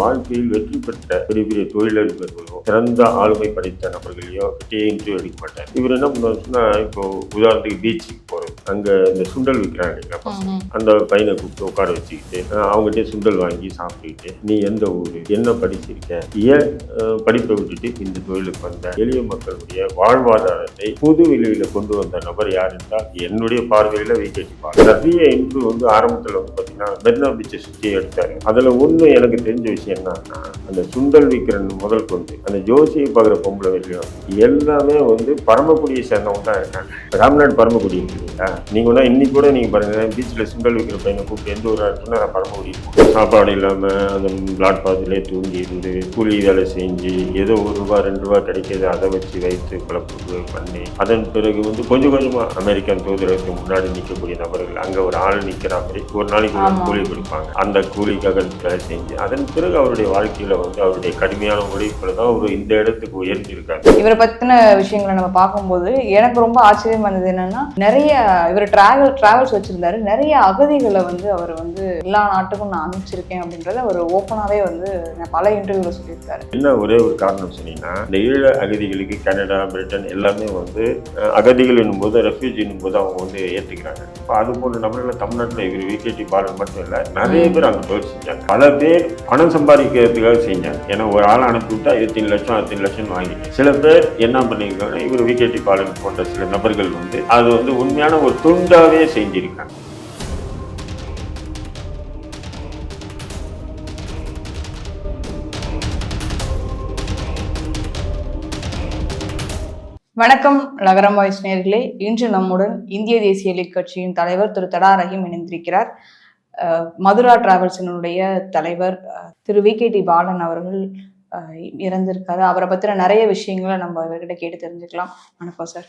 வாழ்க்கையில் வெற்றி பெற்ற பெரிய பெரிய தொழிலதிபர்களோ சிறந்த ஆளுமை படைத்த நபர்களையோ கிட்டே இன்டர்வியூ எடுக்க மாட்டார். இவர் என்ன பண்ணுவார் சொன்னா இப்போ உதாரணத்துக்கு பீச்சுக்கு போறது. அங்க இந்த சுண்டல் விற்கிறாங்க இல்லைங்களா. அந்த பையனை கூப்பிட்டு உட்கார வச்சுக்கிட்டு அவங்ககிட்ட சுண்டல் வாங்கி சாப்பிட்டுக்கிட்டு நீ எந்த ஊரு? என்ன படிச்சிருக்க? ஏன் படிப்பை விட்டுட்டு இந்த தொழிலுக்கு வந்த எளிய மக்களுடைய வாழ்வாதாரத்தை பொது வெளியில கொண்டு வந்த நபர் யார் என்றால் என்னுடைய பார்வையில விகேடி நிறைய இன்று வந்து ஆரம்பத்துல வந்து பாத்தீங்கன்னா மெரினா பீச்சை சுற்றி எடுத்தாரு. அதுல ஒண்ணு எனக்கு தெரிஞ்ச விஷயம் என்னன்னா அந்த சுண்டல் விற்கிற முதல் கொண்டு அந்த ஜோசியை பார்க்குற பொம்பளை வரையும் எல்லாமே வந்து பரமக்குடியை சேர்ந்தவங்க தான் இருக்காங்க ராம்நாடு பரமக்குடி இருக்கு இல்லையா நீங்க வேணா இன்னைக்கு கூட நீங்க பாருங்க பீச்சில் சுண்டல் விற்கிற பையனை கூப்பிட்டு எந்த ஊரா இருக்குன்னா நான் பரமக்குடி இருக்கோம். சாப்பாடு இல்லாம அந்த பிளாட் பாத்திலே தூங்கி இருந்து கூலி வேலை செஞ்சு ஏதோ ஒரு ரூபா ரெண்டு ரூபா கிடைக்கிது அதை வச்சு வைத்து குழப்பு பண்ணி அதன் பிறகு வந்து கொஞ்சம் கொஞ்சமா அமெரிக்கன் தூதரகத்துக்கு முன்னாடி நிற்கக்கூடிய நபர்கள் அங்க ஒரு ஆள் நிக்கிற மாதிரி ஒரு நாளைக்கு ஒரு. கூலி கொடுப்பாங்க அந்த கூலிக்காக வேலை செஞ்சு அதன் பிறகு அவருடைய வாழ்க்கையில வந்து அவருடைய கடுமையான உழைப்புல தான் அவர் இந்த இடத்துக்கு உயர்த்தி இருக்காரு இவரை பத்தின விஷயங்களை நம்ம பார்க்கும்போது எனக்கு ரொம்ப ஆச்சரியமா இருந்தது என்னன்னா நிறைய இவர் டிராவல் டிராவல்ஸ் வச்சிருந்தாரு. நிறைய அகதிகளை வந்து அவர் வந்து எல்லா நாட்டுக்கும் நான் அனுப்பிச்சிருக்கேன் அப்படின்றத அவர் ஓப்பனாவே வந்து நான் பல இன்டர்வியூல சொல்லியிருக்காரு. என்ன ஒரே ஒரு காரணம் சொன்னீங்கன்னா இந்த ஈழ அகதிகளுக்கு கனடா பிரிட்டன் எல்லாமே வந்து அகதிகள் என்னும்போது ரெஃப்யூஜி என்னும்போது அவங்க வந்து ஏற்றுக்கிறாங்க இப்போ அது போன்ற நபர்கள் தமிழ்நாட்டில் இவர் விகேடி பாலன் மட்டும் இல்லை நிறைய பேர் அந்த தொழில் செஞ்சாங்க. பல பேர் பணம் சம்பாதிக்கிறதுக்காக செஞ்சாங்க. ஏன்னா ஒரு ஆள் அனுப்பிவிட்டா இருபத்தஞ்சு லட்சம் அறுபத்தஞ்சு லட்சம் வாங்கி. சில பேர் என்ன பண்ணியிருக்காங்க இவர் விகேடி பாலன் போன்ற சில நபர்கள் வந்து அது வந்து உண்மையான ஒரு துண்டாவே செஞ்சிருக்காங்க. வணக்கம் நகரம் வாய்ஸ் நேர்களே. இன்று நம்முடன் இந்திய தேசிய லீக் கட்சியின் தலைவர் திரு தடா ரஹீம் இணைந்திருக்கிறார். மதுரா டிராவல்ஸினுடைய தலைவர் Thiru V K T Balan அவர்கள் இறந்திருக்காரு. அவரை பத்தின நிறைய விஷயங்களை நம்ம இவர்கிட்ட கேட்டு தெரிஞ்சுக்கலாம். வணக்கம் sir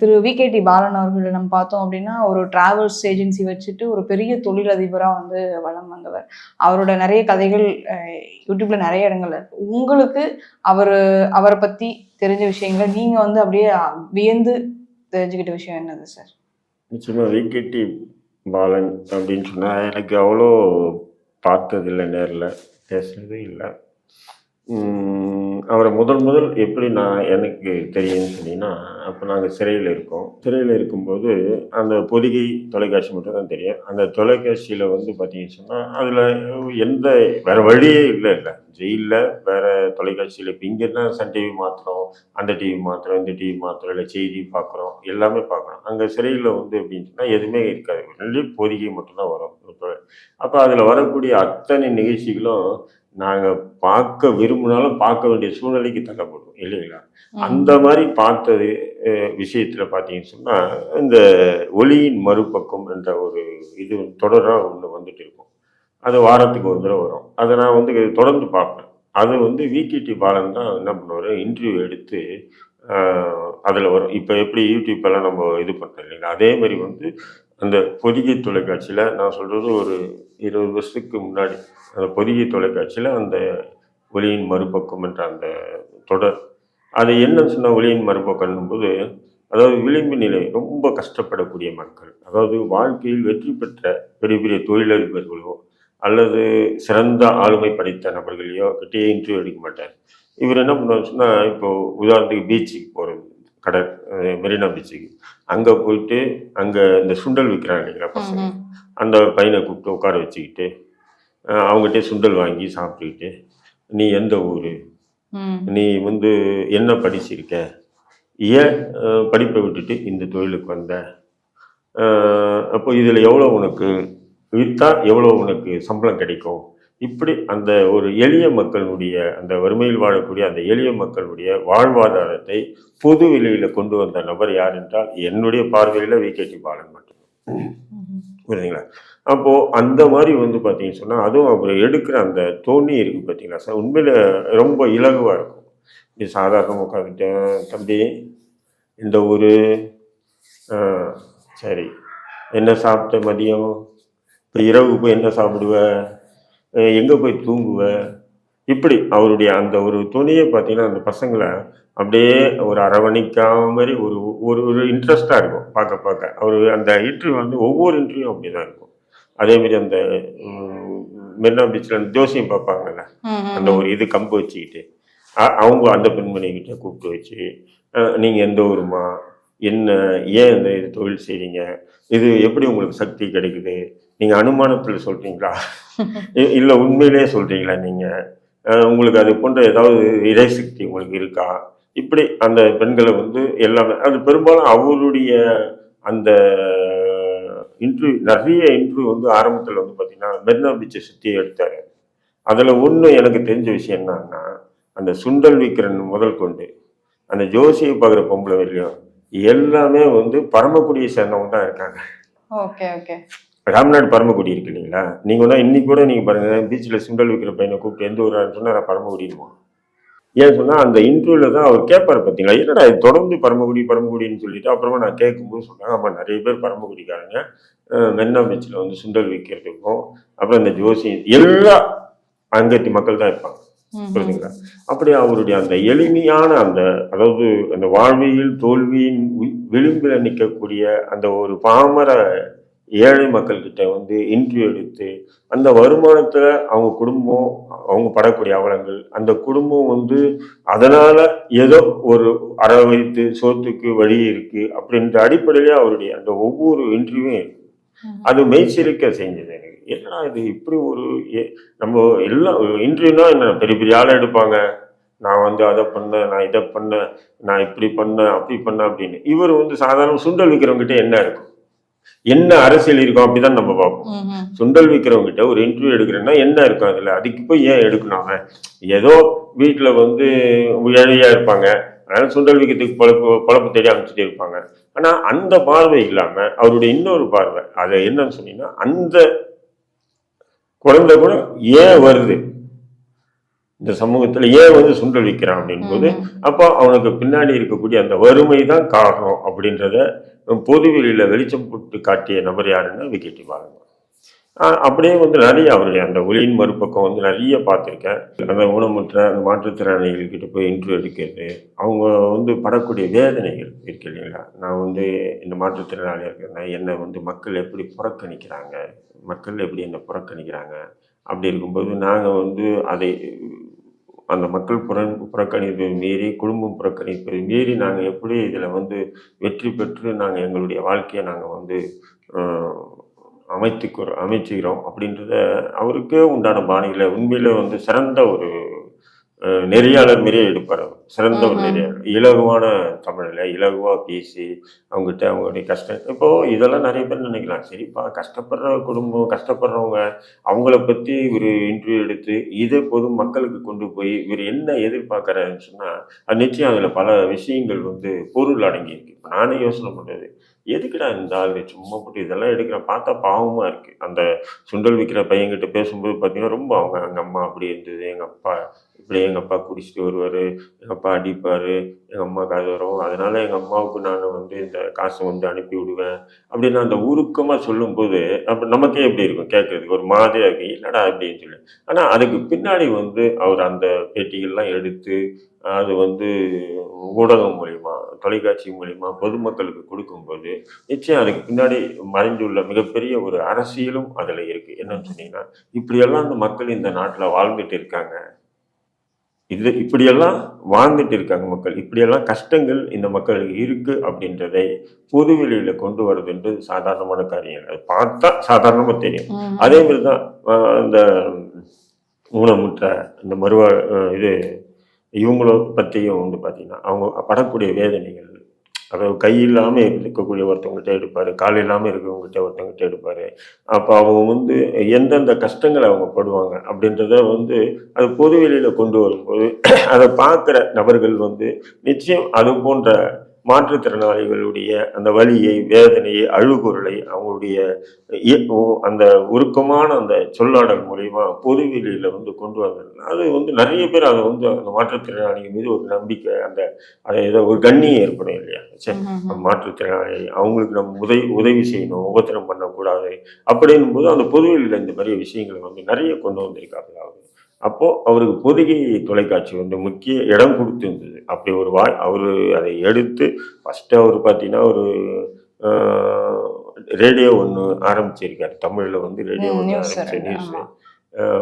Thiru V K T Balan அவர்களை நம்ம பார்த்தோம் அப்படின்னா ஒரு டிராவல்ஸ் ஏஜென்சி வச்சுட்டு ஒரு பெரிய தொழிலதிபராக வந்து வலம் வந்தவர். அவரோட நிறைய கதைகள் யூடியூப்ல நிறைய இடங்கள்ல இருக்கு. உங்களுக்கு அவர் அவரை பத்தி தெரிஞ்ச விஷயங்களை நீங்க வந்து அப்படியே வியந்து தெரிஞ்சுக்கிட்ட விஷயம் என்னது சார் நிச்சயமாக விகேடி பாலன் அப்படின்னு சொன்னால் எனக்கு அவ்வளோ பார்த்ததில்லை நேரில் பேசுனதே இல்லை. அவரை முதல் முதல் எப்படி நான் எனக்கு தெரியும்னு சொன்னீங்கன்னா அப்போ நாங்கள் சிறையில் இருக்கோம். சிறையில் இருக்கும்போது அந்த பொதிகை தொலைக்காட்சி மட்டும் தான் தெரியும். அந்த தொலைக்காட்சியில் வந்து பார்த்தீங்கன்னு சொன்னால் அதில் எந்த வேறு வழியே இல்லை இல்லை. ஜெயிலில் வேறு தொலைக்காட்சியில் இப்போ இங்கேன்னா சன் டிவி மாத்திரம் அந்த டிவி மாத்திரம் இந்த டிவி மாத்திரம் இல்லை செய்தி பார்க்குறோம் எல்லாமே பார்க்குறோம் அங்கே சிறையில் வந்து அப்படின்னு சொன்னால் எதுவுமே இருக்காது. ஒன்லி பொதிகை மட்டும்தான் வரும். அப்போ அதில் வரக்கூடிய அத்தனை நிகழ்ச்சிகளும் நாங்கள் பார்க்க விரும்பினாலும் பார்க்க வேண்டிய சூழ்நிலைக்கு தள்ளப்படுவோம் இல்லைங்களா? அந்த மாதிரி பார்த்தது விஷயத்துல பார்த்தீங்கன்னு சொன்னால் இந்த ஒளியின் மறுபக்கம் என்ற ஒரு இது தொடராக ஒன்று வந்துட்டு இருக்கும். அது வாரத்துக்கு ஒரு தடவை வரும். அதை நான் வந்து தொடர்ந்து பார்ப்பேன். அது வந்து விகேடி பாலன் தான் என்ன பண்ணுவார்? இன்டர்வியூ எடுத்து அதில் வரும். இப்போ எப்படி யூடியூப்பெல்லாம் நம்ம இது பண்ணுறோம் இல்லைங்களா? அதே மாதிரி வந்து அந்த பொதிகை தொலைக்காட்சியில் நான் சொல்கிறது ஒரு இருபது வருஷத்துக்கு முன்னாடி. அந்த பொதிகை தொலைக்காட்சியில் அந்த ஒளியின் மறுபக்கம் என்ற அந்த தொடர். அது என்ன சொன்னால் ஒளியின் மறுபக்கம் போது அதாவது விளிம்பு நிலை ரொம்ப கஷ்டப்படக்கூடிய மக்கள். அதாவது வாழ்க்கையில் வெற்றி பெற்ற பெரிய பெரிய தொழிலதிபர்களோ அல்லது சிறந்த ஆளுமை படைத்த நபர்களையோ கிட்டே இன்டர்வியூ எடுக்க மாட்டார். இவர் என்ன பண்ணுவார் சொன்னால் இப்போது உதாரணத்துக்கு பீச்சுக்கு போகிறது அஹ் மெரினா பீச்சுக்கு. அங்கே போயிட்டு அங்கே இந்த சுண்டல் விற்கிறாங்க இல்லைங்களா பசங்க. அந்த பையனை கூப்பிட்டு உட்கார வச்சுக்கிட்டு அவங்ககிட்ட சுண்டல் வாங்கி சாப்பிட்டுக்கிட்டு நீ எந்த ஊர். நீ வந்து என்ன படிச்சிருக்க? ஏன் படிப்பை விட்டுட்டு இந்த தொழிலுக்கு வந்த? அப்போ இதில் எவ்வளோ உனக்கு விற்றா எவ்வளோ உனக்கு சம்பளம் கிடைக்கும்? இப்படி அந்த ஒரு எளிய மக்களுடைய அந்த வறுமையில் வாழக்கூடிய அந்த எளிய மக்களுடைய வாழ்வாதாரத்தை பொது விலையில் கொண்டு வந்த நபர் யார் என்றால் என்னுடைய பார்வையில் விகேடி பாலன் மட்டும். புரியுதுங்களா? அப்போது அந்த மாதிரி வந்து பார்த்தீங்கன்னு சொன்னால் அதுவும் அவர் எடுக்கிற அந்த தோணி இருக்குது பார்த்தீங்களா சார்? உண்மையில் ரொம்ப இலகுவாக இருக்கும். இது சாதாரண உட்காந்துட்டேன் தம்பி இந்த ஊர் சரி. என்ன சாப்பிட்ட மதியம்? இப்போ இரவு போய் என்ன சாப்பிடுவ? எங்கே போய் தூங்குவ? இப்படி அவருடைய அந்த ஒரு துணியை பார்த்தீங்கன்னா அந்த பசங்களை அப்படியே ஒரு அரவணைக்காம மாதிரி ஒரு ஒரு ஒரு இன்ட்ரெஸ்டாக இருக்கும் பார்க்க பார்க்க. அவர் அந்த இன்டர்வியூ வந்து ஒவ்வொரு இன்டர்வியூ அப்படி தான் இருக்கும். அதே மாதிரி அந்த மெரினா பீச்சில் ஜோசியம் பார்ப்பாங்கல்ல? அந்த ஒரு இது கம்பு வச்சுக்கிட்டு. அவங்க அந்த பெண்மணி கிட்ட கூப்பிட்டு வச்சு அஹ், நீங்க எந்த ஊருமா என்ன ஏன் இந்த இது தொழில் செய்றீங்க? இது எப்படி உங்களுக்கு சக்தி கிடைக்குது? நீங்க அனுமானத்துல சொல்றீங்களா? இ- இல்ல உண்மையிலேயே சொல்றீங்களா நீங்க? உங்களுக்கு அது போன்ற ஏதாவது இறைசக்தி உங்களுக்கு இருக்கா? இப்படி அந்த பெண்களை வந்து எல்லாமே அது பெரும்பாலும் அவருடைய அந்த இன்டர்வியூ நிறைய இன்டர்வியூ வந்து ஆரம்பத்தில் வந்து பார்த்தீங்கன்னா மெரினா பீச்சை சுற்றி எடுத்தாரு. அதில் ஒன்று எனக்கு தெரிஞ்ச விஷயம் என்னன்னா அந்த சுண்டல் விக்கிரன் முதல் கொண்டு அந்த ஜோசியை பார்க்குற பொம்பளை வரையும் எல்லாமே வந்து பரமக்குடியை சேர்ந்தவங்க தான் இருக்காங்க. Okay okay. ராம்நாடு பரமக்குடி இருக்கு இல்லைங்களா? நீங்கள் வேணா இன்னைக்கு கூட நீங்கள் பாருங்க பீச்சில் சுண்டல் விற்கிற பையனை கூப்பிட்டு எந்த ஊரான்னு சொன்னால் நான் பரமக்குடிடுவோம் ஏன் சொன்னால் அந்த இன்டர்வியூவில் தான் அவர் கேட்பாரு பார்த்தீங்களா என்னடா இது தொடர்ந்து பரமக்குடி பரமக்குடின்னு சொல்லிட்டு அப்புறமா நான் கேட்கும்போது சொன்னாங்க ஆமாம் நிறைய பேர் பரமக்குடிக்காரங்க மெரினா பீச்சில் வந்து சுண்டல் விற்கிறதுக்கும் அப்புறம் இந்த ஜோசி எல்லா அங்கத்தி மக்கள் தான் இருப்பாங்க. புரியுதுங்களா அப்படி அவருடைய அந்த எளிமையான அந்த அதாவது அந்த வாழ்வியல் தோல்வியின் விளிம்பில் நிற்கக்கூடிய அந்த ஒரு பாமர ஏழை மக்கள்கிட்ட வந்து இன்டர்வியூ எடுத்து அந்த வருமானத்துல அவங்க குடும்பம் அவங்க படக்கூடிய அவலங்கள் அந்த குடும்பம் வந்து அதனால ஏதோ ஒரு அற வைத்து சோத்துக்கு வழி இருக்கு அப்படின்ற அடிப்படையிலே அவருடைய அந்த ஒவ்வொரு இன்டர்வியூவும் இருக்கு. ம். அது மெய்சிலிக்க செஞ்சது எனக்கு. என்னடா இது இப்படி ஒரு நம்ம எல்லாம் இன்டர்வியூனா என்ன? பெரிய பெரிய ஆளை எடுப்பாங்க. நான் வந்து அதை பண்ணேன் நான் இதை பண்ணேன் நான் இப்படி பண்ணேன் அப்படி பண்ணேன் அப்படின்னு. இவர் வந்து சாதாரண சுண்டல் விற்கிறவங்ககிட்ட என்ன இருக்கும்? என்ன அரசியல் இருக்கும் அப்படிதான் நம்ம பார்ப்போம். சுண்டல் விற்கிறவங்க கிட்ட ஒரு இன்டர்வியூ எடுக்கிறேன்னா என்ன இருக்கும் அதுல அதுக்கு போய் ஏன் எடுக்கணும்? ஏதோ வீட்டுல வந்து ஏழையா இருப்பாங்க. அதனால சுண்டல் விற்கிறதுக்கு பொழப்பு பொழப்பு தேடி அமைச்சிட்டு இருப்பாங்க. ஆனா அந்த பார்வை இல்லாம அவருடைய இன்னொரு பார்வை அது என்னன்னு சொன்னீங்கன்னா அந்த குழந்தை கூட ஏன் வருது? இந்த சமூகத்துல ஏன் வந்து சுண்டல் விற்கிறான் அப்படின் போது. அப்போ அவனுக்கு பின்னாடி இருக்கக்கூடிய அந்த வறுமை தான் காரணம் அப்படின்றத பொதுவெளியில வெளிச்சம் போட்டு காட்டிய நபர் யாருன்னா விக்கெட்டி பாருங்க அப்படியே வந்து நிறைய அவருடைய அந்த ஒளியின் மறுபக்கம் வந்து நிறைய பார்த்துருக்கேன். அந்த ஊனமுற்ற அந்த மாற்றுத்திறனாளிகள்கிட்ட போய் இன்டர்வியூ எடுக்கிறது அவங்க வந்து படக்கூடிய வேதனைகள் இருக்கு இல்லைங்களா? நான் வந்து இந்த மாற்றுத்திறனாளியாக இருக்கிறேன்னா என்னை வந்து மக்கள் எப்படி புறக்கணிக்கிறாங்க? மக்கள் எப்படி என்னை புறக்கணிக்கிறாங்க? அப்படி இருக்கும்போது நாங்கள் வந்து அதை அந்த மக்கள் புற புறக்கணிப்பை மீறி குடும்பம் புறக்கணிப்பை மீறி நாங்கள் எப்படி இதில் வந்து வெற்றி பெற்று நாங்கள் எங்களுடைய வாழ்க்கையை நாங்கள் வந்து அமைத்துக்கிறோம் அமைச்சுக்கிறோம் அப்படின்றத அவருக்கே உண்டான பாணியில் உண்மையில் வந்து சிறந்த ஒரு நெறியாளர் மாரியே எடுப்பார் சிறந்த ஒரு. நெறியாளர். இலகுவான தமிழில் இலகுவாக பேசி அவங்ககிட்ட அவங்களுடைய கஷ்டம் இப்போ இதெல்லாம் நிறைய பேர் நினைக்கலாம். சரிப்பா கஷ்டப்படுற குடும்பம் கஷ்டப்படுறவங்க அவங்கள பற்றி ஒரு இன்டர்வியூ எடுத்து இதை பொது மக்களுக்கு கொண்டு போய் இவர் என்ன எதிர்பார்க்குறாருன்னு சொன்னால் அது நிச்சயம் அதில் பல விஷயங்கள் வந்து பொருள் அடங்கியிருக்கு. இப்போ நானே யோசனை பண்ணுறது எதுக்குடா இந்த ஆள் சும்மா போட்டு இதெல்லாம் எடுக்கிற? பார்த்தா பாவமாக இருக்குது அந்த சுண்டல் விற்கிற பையன்கிட்ட பேசும்போது பார்த்தீங்கன்னா ரொம்ப அவங்க எங்கள் அம்மா அப்படி இருந்தது எங்கள் அப்பா இப்படி எங்கள் அப்பா குடிச்சிட்டு வருவார் எங்கள் அப்பா அடிப்பார் எங்கள் அம்மா காது வரும். அதனால் எங்கள் அம்மாவுக்கு நான் வந்து இந்த காசை வந்து அனுப்பி விடுவேன். அப்படின்னு அந்த உருக்கமாக சொல்லும்போது அப்போ நமக்கே எப்படி இருக்கும் கேட்கறதுக்கு ஒரு மாதிரியாக இருக்கு என்னடா அப்படின்னு சொல்லி. ஆனால் அதுக்கு பின்னாடி வந்து அவர் அந்த பேட்டிகள்லாம் எடுத்து அது வந்து ஊடகம் மூலிமா தொலைக்காட்சி மூலிமா பொதுமக்களுக்கு கொடுக்கும்போது நிச்சயம் அதுக்கு பின்னாடி மறைந்துள்ள மிகப்பெரிய ஒரு அரசியலும் அதில் இருக்குது என்னன்னு சொன்னீங்கன்னா இப்படியெல்லாம் அந்த மக்கள் இந்த நாட்டில் வாழ்ந்துட்டு இருக்காங்க. இது இப்படியெல்லாம் வாழ்ந்துட்டு இருக்காங்க மக்கள் இப்படியெல்லாம் கஷ்டங்கள் இந்த மக்களுக்கு இருக்கு அப்படின்றதை பொதுவெளியில கொண்டு வர்றதுன்றது சாதாரணமான காரியம். அது பார்த்தா சாதாரணமா தெரியும். அதே மாதிரி தான் அந்த ஊனமுற்ற இந்த மறுவா இது இவங்கள பற்றியும் வந்து பார்த்தீங்கன்னா அவங்க படக்கூடிய வேதனைகள் அதாவது கை இல்லாமல் இருக்கக்கூடிய ஒருத்தவங்ககிட்ட எடுப்பார் கால் இல்லாமல் இருக்கவங்ககிட்ட ஒருத்தவங்ககிட்ட எடுப்பார். அப்போ அவங்க வந்து எந்தெந்த கஷ்டங்களை அவங்க படுவாங்க அப்படின்றத வந்து அது பொதுவெளியில் கொண்டு வரும்போது அதை பார்க்குற நபர்கள் வந்து நிச்சயம் அது போன்ற மாற்றுத்திறனாளிகளுடைய அந்த வலியை வேதனையை அழுகுரலை அவங்களுடைய அந்த உருக்கமான அந்த சொல்லாடல் மூலியமா பொதுவெளியில வந்து கொண்டு வந்தாங்க அது வந்து நிறைய பேர் அதை வந்து அந்த மாற்றுத்திறனாளிகள் மீது ஒரு நம்பிக்கை அந்த அதை ஏதோ ஒரு கண்ணியம் ஏற்படும் இல்லையா சரி. மாற்றுத்திறனாளி அவங்களுக்கு நம்ம உதவி உதவி செய்யணும் உபத்திரம் பண்ணக்கூடாது அப்படின்னும் போது அந்த பொதுவெளியில் இந்த மாதிரி விஷயங்களை வந்து நிறைய கொண்டு வந்திருக்காங்க அவர் அப்போ அவருக்கு பொதிகை தொலைக்காட்சி வந்து முக்கிய இடம் கொடுத்துருந்தது. அப்படி ஒரு வாய் அவர் அதை எடுத்து ஃபஸ்ட்டு அவர் பார்த்தீங்கன்னா ஒரு ரேடியோ ஒன்று ஆரம்பிச்சிருக்காரு. தமிழில் வந்து ரேடியோ ஒன்று ஆரம்பிச்சு நியூஸ்.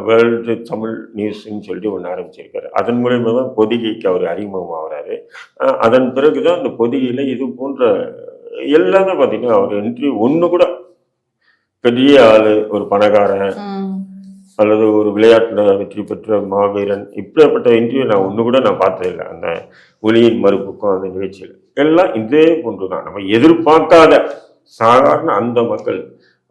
வேர்ல்டு தமிழ் நியூஸ்ன்னு சொல்லிட்டு ஒன்று ஆரம்பிச்சிருக்காரு. அதன் மூலயமா தான் பொதிகைக்கு அவர் அறிமுகம் ஆகிறாரு. அஹ் அதன் பிறகு தான் அந்த பொதிகையில் இது போன்ற எல்லாமே பார்த்தீங்கன்னா அவர் இன்டர்வியூ ஒன்று கூட பெரிய ஆள் ஒரு பணக்காரன். அல்லது ஒரு விளையாட்டில் வெற்றி பெற்ற மாவீரன் இப்படிப்பட்ட இன்டர்வியூ நான் ஒன்று கூட நான் பார்த்ததில்லை. அந்த ஒளியின் மறுப்புக்கும் அந்த நிகழ்ச்சியில். எல்லாம் இதே ஒன்று தான் நம்ம எதிர்பார்க்காத சாதாரண அந்த மக்கள்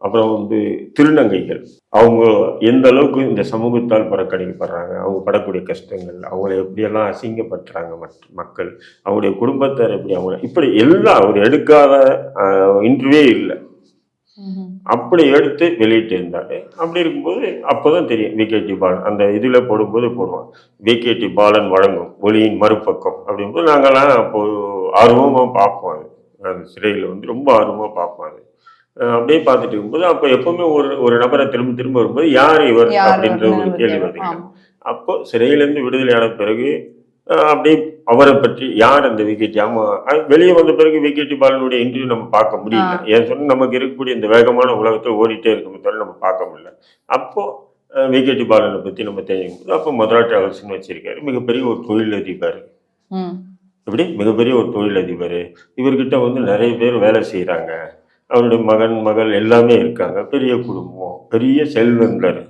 அப்புறம் வந்து திருநங்கைகள். அவங்க எந்த அளவுக்கு இந்த சமூகத்தால் புறக்கணிக்கப்படுறாங்க அவங்க படக்கூடிய கஷ்டங்கள் அவங்கள எப்படியெல்லாம் அசிங்கப்படுத்துறாங்க மற்ற மக்கள் அவங்களுடைய குடும்பத்தார் எப்படி அவங்க இப்படி எல்லாம் அவர் எடுக்காத இன்டர்வியூ இல்லை. அப்படி எடுத்து வெளியிட்டு இருந்தாரு. அப்படி இருக்கும்போது அப்போதான் தெரியும் விகேடி பாலன். அந்த இதில் போடும்போது போடுவான். விகேடி பாலன் வழங்கும் ஒளியின் மறுபக்கம் அப்படிங்கும்போது நாங்கள்லாம் அப்போ ஆர்வமாக பார்ப்போம் அது. அந்த சிறையில் வந்து ரொம்ப ஆர்வமாக பார்ப்போம் அது. அப்படியே பார்த்துட்டு இருக்கும்போது அப்போ எப்பவுமே ஒரு ஒரு நபரை திரும்ப திரும்ப வரும்போது யார் இவர் அப்படின்ற ஒரு கேள்வி. வருது. அப்போ சிறையிலேருந்து விடுதலையான பிறகு அப்படியே அவரை பற்றி யார் அந்த விக்கெட் ஆமா வெளியே வந்த பிறகு விக்கெட் பாலனுடைய இன்டர்வியூ நம்ம பார்க்க முடியல. ஏன் சொன்னா நமக்கு இருக்கக்கூடிய இந்த வேகமான உலகத்தில் ஓடிட்டே இருக்குமே தவிர நம்ம பார்க்க முடியல. அப்போ விக்கெட் பாலனை பற்றி நம்ம தெரிஞ்சுக்கும் போது அப்போ மதுரா டிராவல்ஸ்னு வச்சிருக்காரு. மிகப்பெரிய ஒரு தொழிலதிபர். ம். இப்படி மிகப்பெரிய ஒரு தொழிலதிபர். இவர்கிட்ட வந்து நிறைய பேர் வேலை செய்கிறாங்க அவருடைய மகன் மகள் எல்லாமே இருக்காங்க. பெரிய குடும்பம் பெரிய செல்வந்தர்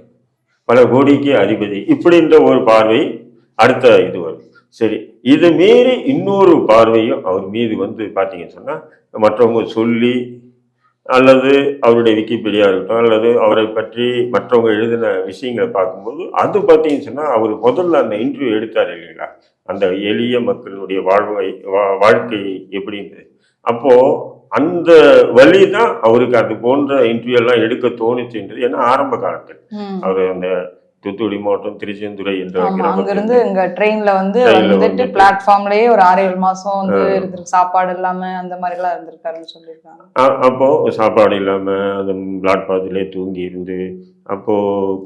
பல கோடிக்கு அதிபதி. இப்படின்ற ஒரு பார்வை அடுத்த இது வரும். சரி. இது மீறி இன்னொரு பார்வையும் அவர் மீது வந்து பார்த்தீங்கன்னு சொன்னால் மற்றவங்க சொல்லி அல்லது அவருடைய விக்கிபீடியா இருக்கட்டும் அல்லது அவரை பற்றி மற்றவங்க எழுதின விஷயங்களை பார்க்கும்போது அது பார்த்தீங்கன்னு சொன்னால் அவர் முதல்ல அந்த இன்டர்வியூ எடுத்தார் இல்லைங்களா? அந்த எளிய மக்களுடைய வாழ்வை வா- வாழ்க்கை எப்படின்னு அப்போ அந்த வழி தான் அவருக்கு அது போன்ற இன்டர்வியூ எல்லாம் எடுக்க தோணுச்சுன்றது ஏன்னா ஆரம்ப காலத்தில். அவர் அந்த தூத்துக்குடி மாவட்டம் திருச்செந்துறை என்ற ஆமா அங்க கிராமத்தில் இருந்து இங்க ட்ரெயின்ல வந்து வந்துட்டு. பிளாட்ஃபார்ம்லயே ஒரு ஆறு ஏழு மாசம் வந்து இருந்திருக்கு சாப்பாடு இல்லாம அந்த மாதிரி எல்லாம் இருந்திருக்காருன்னு சொல்லியிருக்காங்க அப்போ சாப்பாடு இல்லாம அந்த பிளாட்பாத்திலே தூங்கி இருந்து அப்போ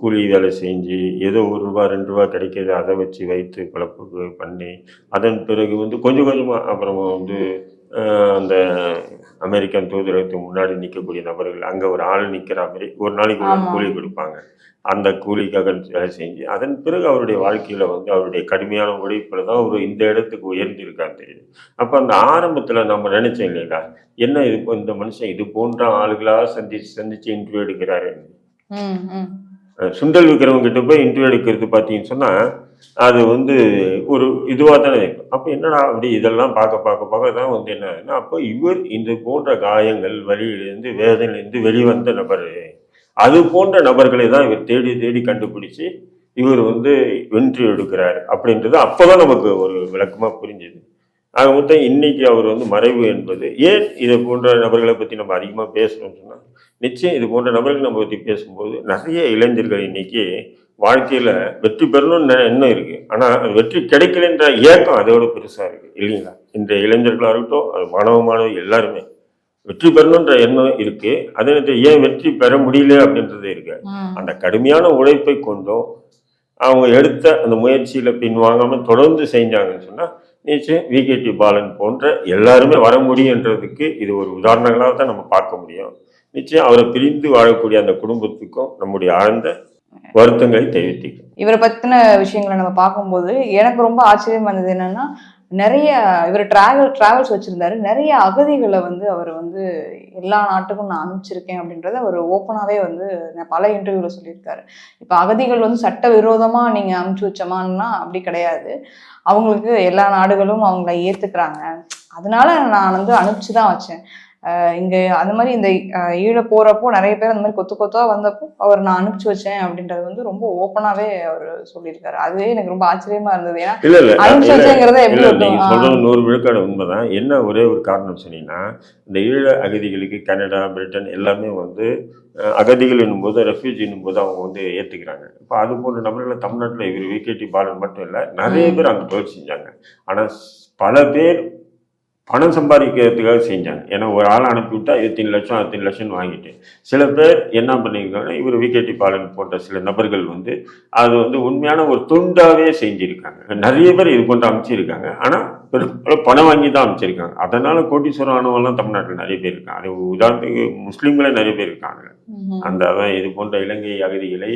கூலி வேலை செஞ்சு ஏதோ ஒரு ரூபா ரெண்டு ரூபா கிடைக்கிது அதை வச்சு வைத்து பிழப்புக்கு பண்ணி அதன் பிறகு வந்து கொஞ்சம் கொஞ்சமா அப்புறமா வந்து அந்த அமெரிக்கன் தூதரகத்துக்கு முன்னாடி நிற்கக்கூடிய நபர்கள் அங்க ஒரு ஆள் நிக்கிற மாதிரி ஒரு நாளைக்கு ஒரு. கூலி கொடுப்பாங்க அந்த கூலிக்காக வேலை செஞ்சு அதன் பிறகு அவருடைய வாழ்க்கையில வந்து அவருடைய கடுமையான உழைப்புல தான் அவர் இந்த இடத்துக்கு உயர்ந்திருக்கான்னு தெரியுது. அப்ப அந்த ஆரம்பத்துல நம்ம நினைச்சோம் இல்லைங்களா? என்ன இது இந்த மனுஷன் இது போன்ற ஆளுகளா சந்திச்சு சந்திச்சு இன்டர்வியூ எடுக்கிறாரு. சுண்டல் விற்கிறவங்க கிட்ட போய் இன்டர்வியூ எடுக்கிறது பார்த்தீங்கன்னு சொன்னா அது வந்து ஒரு இதுவாக தானே இருக்கும். அப்போ என்னடா அப்படி இதெல்லாம் பார்க்க பார்க்க பார்க்க தான் வந்து என்ன ஆகுதுன்னா, அப்போ இவர் இந்த போன்ற காயங்கள் வலியிலிருந்து வேதனையிலிருந்து வெளிவந்த நபர். அது போன்ற நபர்களை தான் இவர் தேடி தேடி கண்டுபிடிச்சு இவர் வந்து வென்று எடுக்கிறார் அப்படின்றது அப்போதான் நமக்கு ஒரு விளக்கமாக புரிஞ்சுது. ஆக மொத்தம் இன்னைக்கு அவர் வந்து மறைவு என்பது ஏன் இதை போன்ற நபர்களை பற்றி நம்ம அதிகமாக பேசணும்னு சொன்னால் நிச்சயம் இது போன்ற நபர்களை நம்ம பற்றி பேசும்போது நிறைய இளைஞர்கள் இன்னைக்கு வாழ்க்கையில் வெற்றி பெறணும்னு எண்ணம் இருக்குது ஆனால் வெற்றி கிடைக்கலன்ற ஏக்கம் அதோட பெருசாக இருக்குது இல்லைங்களா? இந்த இளைஞர்களாக இருக்கட்டும் அது மாணவ மாணவி எல்லாருமே வெற்றி பெறணுன்ற எண்ணம் இருக்குது அதே நேரத்தில் ஏன் வெற்றி பெற முடியல அப்படின்றது இருக்கு. அந்த கடுமையான உழைப்பை கொண்டும் அவங்க எடுத்த அந்த முயற்சியில பின்வாங்காம தொடர்ந்து செஞ்சாங்கன்னு சொன்னா நிச்சயம் விகேடி பாலன் போன்ற எல்லாருமே வர முடியுன்றதுக்கு இது ஒரு உதாரணங்களாக தான் நம்ம பார்க்க முடியும். நிச்சயம் அவரை பிரிந்து வாழக்கூடிய அந்த குடும்பத்துக்கும் நம்முடைய ஆழ்ந்த வருத்தங்களை தெரிவித்துக்கிறோம். இவரை பத்தின விஷயங்களை நம்ம பார்க்கும்போது எனக்கு ரொம்ப ஆச்சரியமா இருந்தது என்னன்னா நிறைய இவர் டிராவல் டிராவல்ஸ் வச்சுருந்தாரு. நிறைய அகதிகளை வந்து அவர் வந்து எல்லா நாட்டுக்கும் நான் அனுப்பிச்சிருக்கேன் அப்படின்றத அவர் ஓப்பனாகவே வந்து நான் பல இன்டர்வியூவில் சொல்லியிருக்காரு. இப்போ அகதிகள் வந்து சட்ட விரோதமாக நீங்கள் அனுப்பிச்சி வச்சோமான்னா அப்படி கிடையாது. அவங்களுக்கு எல்லா நாடுகளும் அவங்கள ஏற்றுக்கிறாங்க அதனால நான் வந்து அனுப்பிச்சு தான் வச்சேன். இங்க அந்த மாதிரி இந்த ஈழ போறப்போ நிறைய பேர் அந்த மாதிரி கொத்து கொத்தா வந்தப்போ அவர் நான் அனுப்பிச்சு வச்சேன் அப்படின்றது வந்து ரொம்ப ஓப்பனாவே அவர் சொல்லியிருக்காரு. அதுவே எனக்கு ரொம்ப ஆச்சரியமா இருந்தது. ஏன்னா அனுப்பிச்சு வச்சேங்கிறத எப்படி. சொல்றது நூறு விழுக்காடு உண்மைதான். என்ன ஒரே ஒரு காரணம் சொன்னீங்கன்னா இந்த ஈழ அகதிகளுக்கு கனடா பிரிட்டன் எல்லாமே வந்து அகதிகள் என்னும்போது ரெஃப்யூஜி என்னும்போது அவங்க வந்து ஏத்துக்கிறாங்க. இப்போ அது போன்ற நபர்களை தமிழ்நாட்டில் இவர் விகேடி பாலன் மட்டும் இல்லை நிறைய. பேர் அந்த தொழில் செஞ்சாங்க. ஆனா பல பேர் பணம் சம்பாதிக்கிறதுக்காக செஞ்சாங்க. ஏன்னா ஒரு ஆளை அனுப்பிவிட்டா இத்தனை லட்சம் அத்தனை லட்சம் வாங்கிட்டு. சில பேர் என்ன பண்ணியிருக்காங்கன்னா இவர் விகேடி பாலன் போன்ற சில நபர்கள் வந்து அது வந்து உண்மையான ஒரு துண்டாவே செஞ்சுருக்காங்க. நிறைய பேர் இது கொண்டு அமைச்சிருக்காங்க. ஆனால் பணம் வாங்கி தான் அமைச்சிருக்காங்க அதனால கோட்டீஸ்வரம் ஆனவங்கலாம் தமிழ்நாட்டில் நிறைய பேர் இருக்காங்க. அது உதாரணத்துக்கு முஸ்லீம்களே நிறைய பேர் இருக்காங்க. அந்த அதான் இது போன்ற இலங்கை அகதிகளை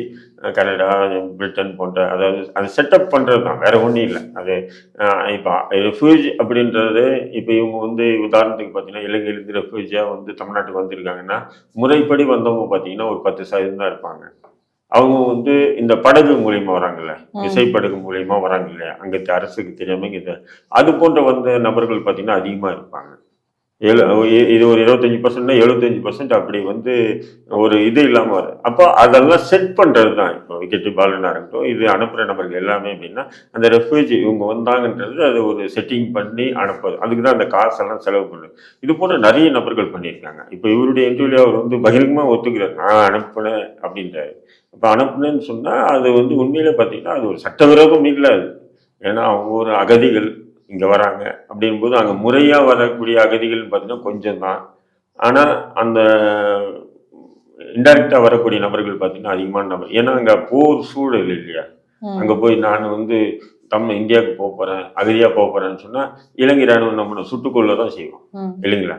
கனடா பிரிட்டன் போன்ற அதாவது அது செட்டப் பண்ணுறது தான். வேற ஒன்றும் இல்லை. அது இப்போ ரெஃப்யூஜ் அப்படின்றது இப்போ இவங்க வந்து உதாரணத்துக்கு பார்த்தீங்கன்னா இலங்கையிலேருந்து ரெஃப்யூஜியாக வந்து தமிழ்நாட்டுக்கு வந்திருக்காங்கன்னா முறைப்படி வந்தவங்க பார்த்தீங்கன்னா ஒரு பத்து சதவீதம் தான் இருப்பாங்க. அவங்க வந்து இந்த படகு மூலியமா வராங்கல்ல ம். விசைப்படகு மூலியமா வராங்க இல்லையா அங்க அரசுக்கு தெரியாம இது அது போன்ற வந்த நபர்கள் பார்த்தீங்கன்னா அதிகமா இருப்பாங்க ஏழு இது ஒரு இருபத்தஞ்சி பர்சன்ட்னா எழுபத்தஞ்சி பர்சன்ட் அப்படி வந்து ஒரு இது இல்லாமல் வரும். அப்போ அதெல்லாம் செட் பண்ணுறது தான் இப்போ விக்கெட்டு பாலனாக இருக்கட்டும் இது அனுப்புகிற நபர்கள் எல்லாமே அப்படின்னா அந்த ரெஃப்யூஜி இவங்க வந்தாங்கன்றது அது ஒரு செட்டிங் பண்ணி அனுப்புறது. அதுக்கு தான் அந்த காசெல்லாம் செலவு பண்ணுது இது போல நிறைய நபர்கள் பண்ணியிருக்காங்க. இப்போ இவருடைய இன்டர்வியூல அவர் வந்து பகிரங்கமாக ஒத்துக்கிறார். நான் அனுப்புனேன் அப்படின்றாரு. இப்போ அனுப்புனேன்னு சொன்னால் அது வந்து உண்மையில் பார்த்தீங்கன்னா அது ஒரு சட்டவிரோதம் இல்லை அது. ஏன்னா அவங்க ஒரு அகதிகள். இங்கே வராங்க அப்படிங்கும்போது அங்கே முறையாக வரக்கூடிய அகதிகள்னு பார்த்தீங்கன்னா கொஞ்சம் தான் ஆனால் அந்த இன்டைரக்டாக வரக்கூடிய நபர்கள் பார்த்தீங்கன்னா அதிகமான நபர். ஏன்னா அங்கே போர் சூழல் இல்லையா. அங்கே போய் நான் வந்து தமிழ் இந்தியாவுக்கு போக போகிறேன் அகதியாக போக போகிறேன்னு சொன்னால் இலங்கை ராணுவம் நம்மளை சுட்டுக்கொள்ள தான் செய்வோம். இல்லைங்களா?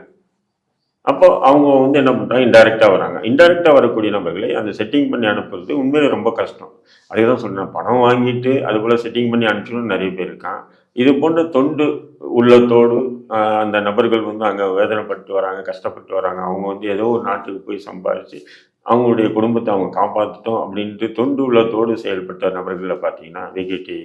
அப்போ அவங்க வந்து என்ன பண்ணுறாங்க இன்டைரக்டாக வராங்க. இன்டைரக்டாக வரக்கூடிய நபர்களை அந்த செட்டிங் பண்ணி அனுப்புறது உண்மையிலே ரொம்ப கஷ்டம். அதே தான் சொல்றேன். பணம் வாங்கிட்டு அது போல் செட்டிங் பண்ணி அனுப்பிச்சணும் நிறைய பேர் இருக்கான். இது போன்ற தொண்டு உள்ளத்தோடு அந்த நபர்கள் வந்து அங்கே வேதனைப்பட்டு வராங்க கஷ்டப்பட்டு வராங்க. அவங்க வந்து ஏதோ ஒரு நாட்டுக்கு போய் சம்பாதிச்சு அவங்களுடைய குடும்பத்தை அவங்க காப்பாற்றிட்டோம் அப்படின்ட்டு தொண்டு உள்ளத்தோடு செயல்பட்ட நபர்களை பார்த்தீங்கன்னா விகேடி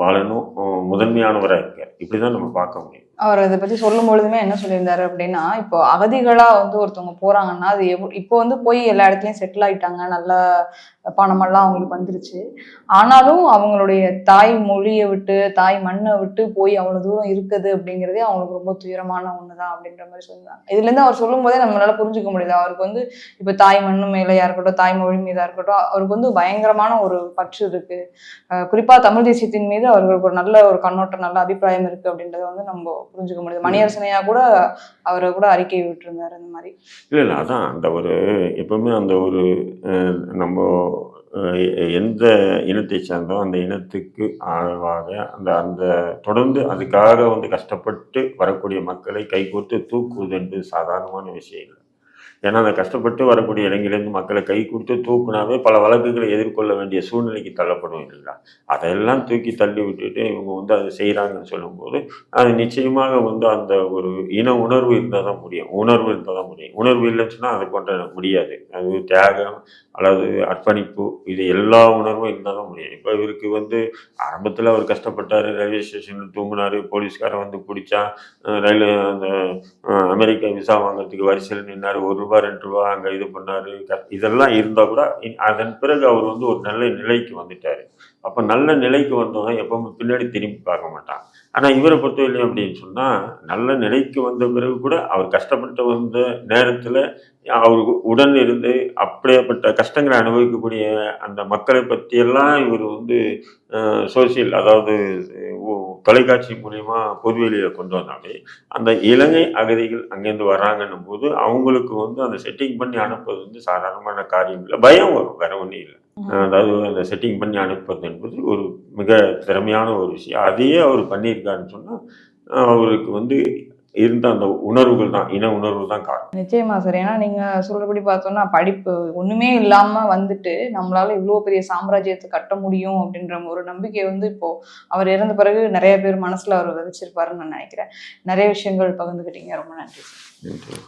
பாலனும் முதன்மையானவராக இருக்கார். இப்படி தான் நம்ம பார்க்க முடியும். அவர் அதை பத்தி சொல்லும் பொழுதுமே என்ன சொல்லியிருந்தாரு அப்படின்னா இப்போ அகதிகளா வந்து ஒருத்தவங்க போறாங்கன்னா அது எவ் இப்போ வந்து போய் எல்லா இடத்துலயும் செட்டில் ஆயிட்டாங்க நல்ல பணமெல்லாம் அவங்களுக்கு வந்துருச்சு. ஆனாலும் அவங்களுடைய தாய் மொழியை விட்டு தாய் மண்ணை விட்டு போய் அவ்வளவு தூரம் இருக்குது அப்படிங்கிறதே அவங்களுக்கு ரொம்ப துயரமான ஒண்ணுதான் அப்படின்ற மாதிரி சொல்லியிருந்தாங்க. இதுல இருந்து அவர் சொல்லும் போதே நம்மளால புரிஞ்சுக்க முடியுது. அவருக்கு வந்து இப்போ தாய் மண்ணு மேலையா இருக்கட்டும் தாய் மொழி மீதாக இருக்கட்டும் அவருக்கு வந்து பயங்கரமான ஒரு பற்று இருக்கு. குறிப்பாக குறிப்பா தமிழ் தேசியத்தின் மீது அவர்களுக்கு ஒரு நல்ல ஒரு கண்ணோட்டம் நல்ல அபிப்பிராயம் இருக்கு அப்படின்றத வந்து நம்ம புரிஞ்சுக்க முடியுது. மணியரசனையா கூட அவரை கூட அறிக்கை விட்டுருந்தாரு அந்த மாதிரி. இல்லை இல்லை அதான் அந்த ஒரு எப்பவுமே அந்த ஒரு நம்ம எந்த இனத்தை சார்ந்தோ அந்த இனத்துக்கு ஆழ்வாக அந்த அந்த தொடர்ந்து அதுக்காக வந்து கஷ்டப்பட்டு வரக்கூடிய மக்களை கைகோர்த்து தூக்குவது என்பது சாதாரணமான விஷயம் இல்லை. ஏன்னா அந்த கஷ்டப்பட்டு வரக்கூடிய இடங்கிலேருந்து மக்களை கை கொடுத்து தூக்குனாவே பல வழக்குகளை எதிர்கொள்ள வேண்டிய சூழ்நிலைக்கு தள்ளப்படும் இல்லைங்களா? அதையெல்லாம் தூக்கி தள்ளி விட்டுட்டு இவங்க வந்து அதை செய்கிறாங்கன்னு சொல்லும்போது அது நிச்சயமாக வந்து அந்த ஒரு இன உணர்வு இருந்தால் தான் முடியும். உணர்வு இருந்தால் தான் முடியும். உணர்வு இல்லைன்னு சொன்னால் அதை கொண்ட முடியாது. அது தியாகம் அல்லது அர்ப்பணிப்பு இது எல்லா உணர்வும் இருந்தால் தான் முடியும். இப்போ இவருக்கு வந்து ஆரம்பத்தில் அவர் கஷ்டப்பட்டார். ரயில்வே ஸ்டேஷனில் தூங்கினார். போலீஸ்காரன் வந்து பிடிச்சா ரயில்வே ரயில் அந்த அமெரிக்கா விசா வாங்குறதுக்கு வரிசையில் நின்னார். ஒரு ரூபா ரெண்டு ரூபா அங்கே இது பண்ணார் இதெல்லாம் இருந்தால் கூட அதன் பிறகு அவர் வந்து ஒரு நல்ல நிலைக்கு வந்துட்டார். அப்போ நல்ல நிலைக்கு வந்தவங்க எப்பவுமே பின்னாடி திரும்பி பார்க்க மாட்டான். ஆனால் இவரை பொறுத்தவரையிலையும் அப்படின்னு சொன்னால் நல்ல நிலைக்கு வந்த பிறகு கூட அவர் கஷ்டப்பட்டு வந்த நேரத்தில் அவருக்கு உடன் இருந்து அப்படியேப்பட்ட கஷ்டங்களை அனுபவிக்கக்கூடிய அந்த மக்களை பற்றியெல்லாம் இவர் வந்து சோசியல் அதாவது தொலைக்காட்சி மூலயமா பொதுவெளியில் கொண்டு வந்தாலே அந்த இலங்கை அகதிகள் அங்கேருந்து வராங்கன்னும் போது அவங்களுக்கு வந்து அந்த செட்டிங் பண்ணி அனுப்புறது வந்து சாதாரணமான காரியம் இல்லை பயம் வரும் வேற ஒன்றும் இல்லை. அதாவது அந்த செட்டிங் பண்ணி அனுப்புறது என்பது ஒரு மிக திறமையான ஒரு விஷயம். அதையே அவர் பண்ணியிருக்காருன்னு சொன்னால் அவருக்கு வந்து இருந்த அந்த உணர்வுகள் தான் இன உணர்வு தான் காரணம். நிச்சயமா சார். ஏன்னா நீங்க சொல்றபடி பார்த்தோம்னா படிப்பு ஒண்ணுமே இல்லாம வந்துட்டு நம்மளால இவ்வளவு பெரிய சாம்ராஜ்யத்தை கட்ட முடியும் அப்படின்ற ஒரு நம்பிக்கை வந்து இப்போ அவர் இறந்த பிறகு நிறைய பேர் மனசுல அவர் விதைச்சிருப்பாருன்னு நான் நினைக்கிறேன். நிறைய விஷயங்கள் பகிர்ந்துக்கிட்டீங்க ரொம்ப நன்றி சார். நன்றி.